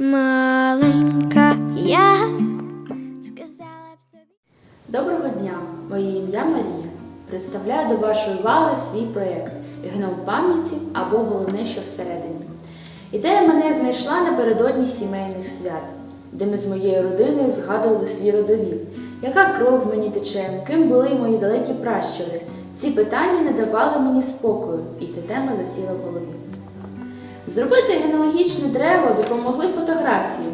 Маленька я сказала б собі. Доброго дня! Моє ім'я Марія. Представляю до вашої уваги свій проєкт Геном пам'яті або головне, що всередині. Ідея мене знайшла напередодні сімейних свят, де ми з моєю родиною згадували свій родовід, яка кров мені тече, ким були мої далекі пращури. Ці питання не давали мені спокою, і ця тема засіла в голові. Зробити генеалогічне древо допомогли фотографії.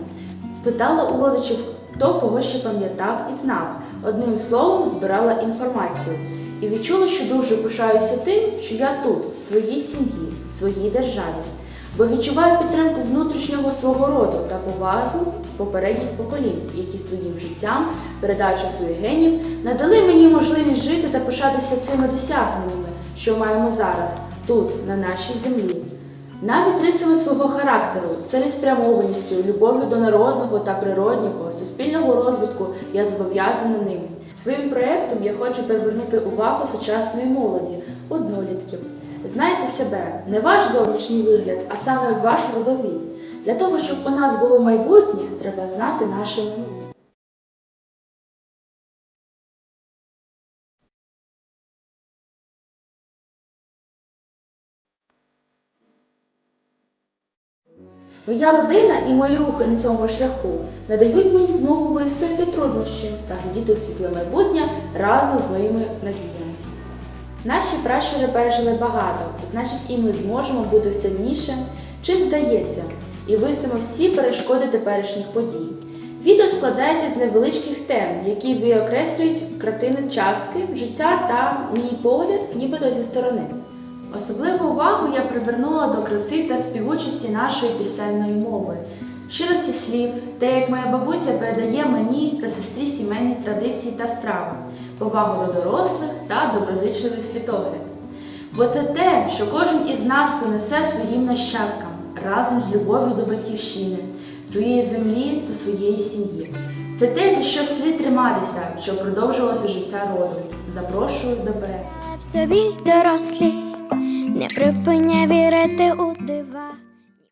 Питала у родичів, хто кого ще пам'ятав і знав. Одним словом, збирала інформацію. І відчула, що дуже пишаюся тим, що я тут, в своїй сім'ї, в своїй державі. Бо відчуваю підтримку внутрішнього свого роду та повагу попередніх поколінь, які своїм життям, передачу своїх генів, надали мені можливість жити та пишатися цими досягненнями, що маємо зараз, тут, на нашій землі. Навіть рисами свого характеру, цілеспрямованістю, любов'ю до народного та природнього, суспільного розвитку я зобов'язана ним. Своїм проєктом я хочу привернути увагу сучасної молоді, однолітків. Знайте себе, не ваш зовнішній вигляд, а саме ваш родовід. Для того, щоб у нас було майбутнє, треба знати наше минуле. Моя родина і мої рухи на цьому шляху надають мені змогу вистояти труднощі та глядіти у світле майбутнє разом з моїми надіями. Наші пращури пережили багато, значить і ми зможемо бути сильнішим, чим здається, і вистоїмо всі перешкоди теперішніх подій. Відео складається з невеличких тем, які виокреслюють картини частки, життя та мій погляд, нібито зі сторони. Особливу увагу я привернула до краси та співучості нашої пісенної мови, щирості слів, те, як моя бабуся передає мені та сестрі сімейні традиції та страви, повагу до дорослих та доброзичливий світогляд. Бо це те, що кожен із нас понесе своїм нащадкам разом з любов'ю до батьківщини, своєї землі та своєї сім'ї. Це те, за що слід триматися, щоб продовжувалося життя роду. Запрошую до перегляду. Собі дорослі, не припиняй вірити у дива.